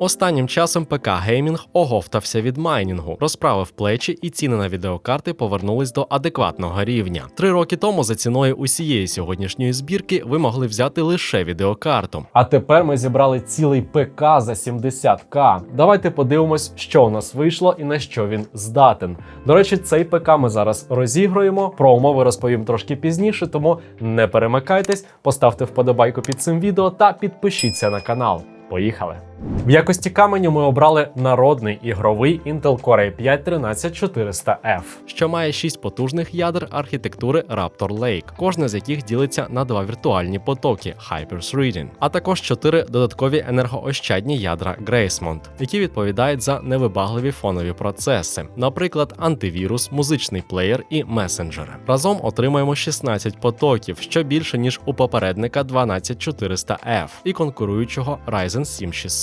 Останнім часом ПК Геймінг оговтався від майнінгу, розправив плечі, і ціни на відеокарти повернулись до адекватного рівня. Три роки тому за ціною усієї сьогоднішньої збірки ви могли взяти лише відеокарту. А тепер ми зібрали цілий ПК за 70к. Давайте подивимось, що у нас вийшло і на що він здатен. До речі, цей ПК ми зараз розігруємо. Про умови розповім трошки пізніше, тому не перемикайтесь, поставте вподобайку під цим відео та підпишіться на канал. Поїхали! В якості каменю ми обрали народний ігровий Intel Core i5 13400F. що має шість потужних ядер архітектури Raptor Lake, кожне з яких ділиться на два віртуальні потоки Hyper Threading, а також чотири додаткові енергоощадні ядра Gracemont, які відповідають за невибагливі фонові процеси, наприклад, антивірус, музичний плеєр і месенджери. Разом отримуємо 16 потоків, що більше ніж у попередника 12400F і конкуруючого Ryzen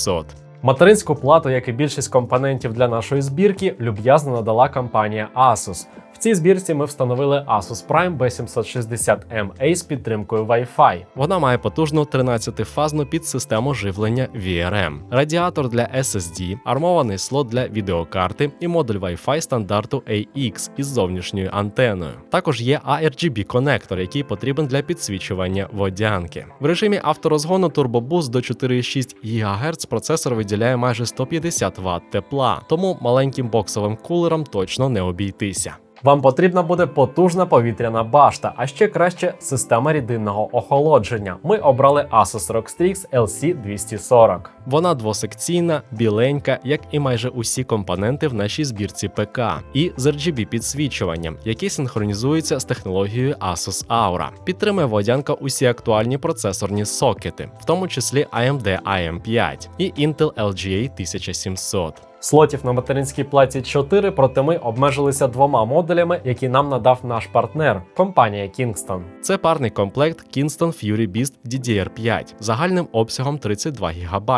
7600. Материнську плату, як і більшість компонентів для нашої збірки, люб'язно надала компанія Asus. В цій збірці ми встановили Asus Prime B760MA з підтримкою Wi-Fi. Вона має потужну 13-фазну підсистему живлення VRM, радіатор для SSD, армований слот для відеокарти і модуль Wi-Fi стандарту AX із зовнішньою антеною. Також є ARGB конектор, який потрібен для підсвічування водянки. В режимі авторозгону Turbo Boost до 4,6 ГГц процесор виділяє майже 150 Вт тепла, тому маленьким боксовим кулером точно не обійтися. Вам потрібна буде потужна повітряна башта, а ще краще система рідинного охолодження. Ми обрали Asus ROG Strix LC240. Вона двосекційна, біленька, як і майже усі компоненти в нашій збірці ПК, і з RGB підсвічуванням, який синхронізується з технологією Asus Aura. Підтримує водянка усі актуальні процесорні сокети, в тому числі AMD AM5 і Intel LGA 1700. Слотів на материнській платі 4, проте ми обмежилися двома модулями, які нам надав наш партнер компанія Kingston. Це парний комплект Kingston Fury Beast DDR5 загальним обсягом 32 ГБ.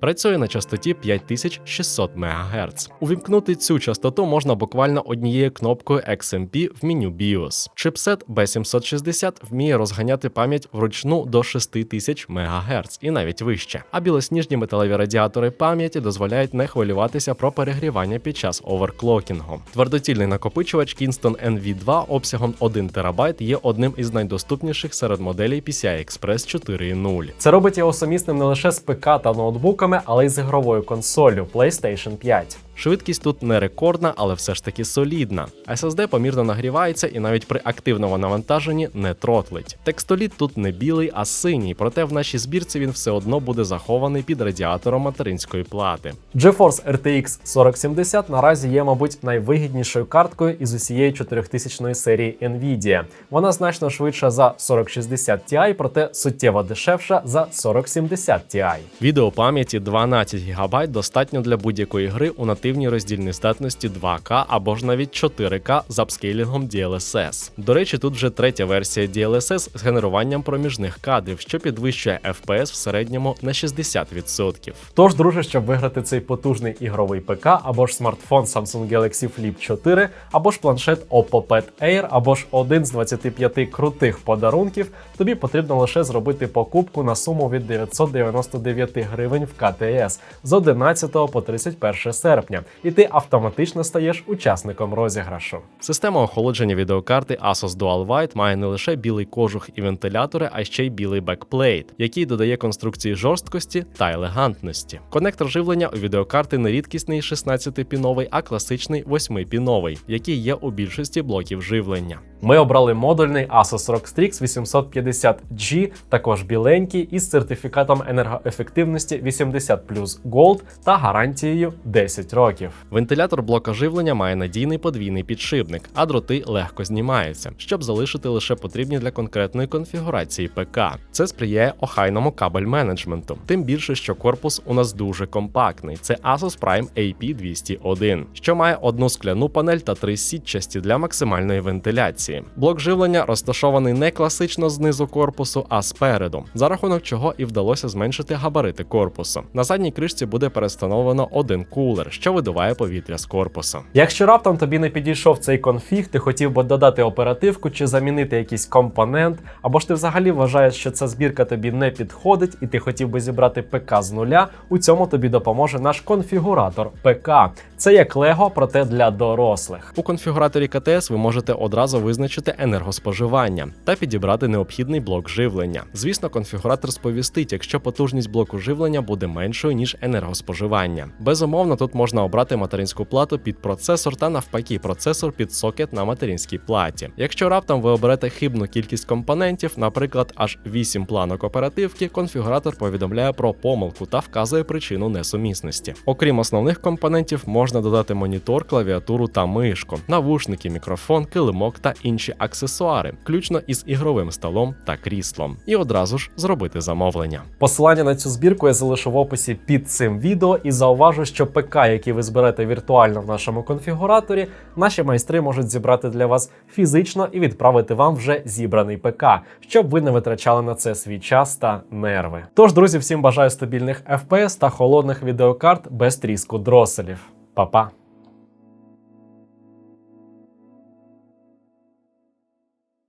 Працює на частоті 5600 МГц. Увімкнути цю частоту можна буквально однією кнопкою XMP в меню BIOS. Чипсет B760 вміє розганяти пам'ять вручну до 6000 МГц і навіть вище. А білосніжні металеві радіатори пам'яті дозволяють не хвилюватися про перегрівання під час оверклокінгу. Твердотільний накопичувач Kingston NV2 обсягом 1 ТБ є одним із найдоступніших серед моделей PCI Express 4.0. Це робить його сумісним не лише з ПК та ноутбуками, але й з ігровою консоллю PlayStation 5. Швидкість тут не рекордна, але все ж таки солідна. SSD помірно нагрівається і навіть при активному навантаженні не тротлить. Текстоліт тут не білий, а синій, проте в нашій збірці він все одно буде захований під радіатором материнської плати. GeForce RTX 4070 наразі є, мабуть, найвигіднішою карткою із усієї 4000 серії Nvidia. Вона значно швидша за 4060 Ti, проте суттєво дешевша за 4070 Ti. Відеопам'яті 12 ГБ достатньо для будь-якої гри у нативній роздільній здатності 2К або ж навіть 4К з апскейлінгом DLSS. До речі, тут вже третя версія DLSS з генеруванням проміжних кадрів, що підвищує FPS в середньому на 60%. Тож, друже, щоб виграти цей потужний ігровий ПК, або ж смартфон Samsung Galaxy Flip 4, або ж планшет Oppo Pad Air, або ж один з 25 крутих подарунків, тобі потрібно лише зробити покупку на суму від 999 гривень в КТС з 11 по 31 серпня, і ти автоматично стаєш учасником розіграшу. Система охолодження відеокарти Asus Dual White має не лише білий кожух і вентилятори, а ще й білий бекплейт, який додає конструкції жорсткості та елегантності. Конектор живлення у відеокарти не рідкісний 16-піновий, а класичний 8-піновий, який є у більшості блоків живлення. Ми обрали модульний Asus ROG Strix 850G, також біленький, із сертифікатом енергоефективності 80 Gold та гарантією 10 років. Вентилятор блока живлення має надійний подвійний підшипник, а дроти легко знімаються, щоб залишити лише потрібні для конкретної конфігурації ПК. Це сприяє охайному кабель менеджменту. Тим більше, що корпус у нас дуже компактний. Це Asus Prime AP201, що має одну скляну панель та три сітчасті для максимальної вентиляції. Блок живлення розташований не класично знизу корпусу, а спереду, за рахунок чого і вдалося зменшити габарити корпусу. На задній кришці буде перестановлено один кулер, що видуває повітря з корпусу. Якщо раптом тобі не підійшов цей конфіг, ти хотів би додати оперативку чи замінити якийсь компонент, або ж ти взагалі вважаєш, що ця збірка тобі не підходить, і ти хотів би зібрати ПК з нуля, у цьому тобі допоможе наш конфігуратор ПК. Це як Лего, проте для дорослих. У конфігураторі КТС ви можете одразу визначити енергоспоживання та підібрати необхідний блок живлення. Звісно, конфігуратор сповістить, якщо потужність блоку живлення буде меншою ніж енергоспоживання. Безумовно, тут можна обрати материнську плату під процесор та навпаки процесор під сокет на материнській платі. Якщо раптом ви оберете хибну кількість компонентів, наприклад, аж 8 планок оперативки, конфігуратор повідомляє про помилку та вказує причину несумісності. Окрім основних компонентів, можна додати монітор, клавіатуру та мишку, навушники, мікрофон, килимок та інші аксесуари, включно із ігровим столом та кріслом, і одразу ж зробити замовлення. Посилання на цю збірку я залишу в описі під цим відео і зауважу, що ПК, який ви зберете віртуально в нашому конфігураторі, наші майстри можуть зібрати для вас фізично і відправити вам вже зібраний ПК, щоб ви не витрачали на це свій час та нерви. Тож, друзі, всім бажаю стабільних FPS та холодних відеокарт без тріску дроселів. Па-па!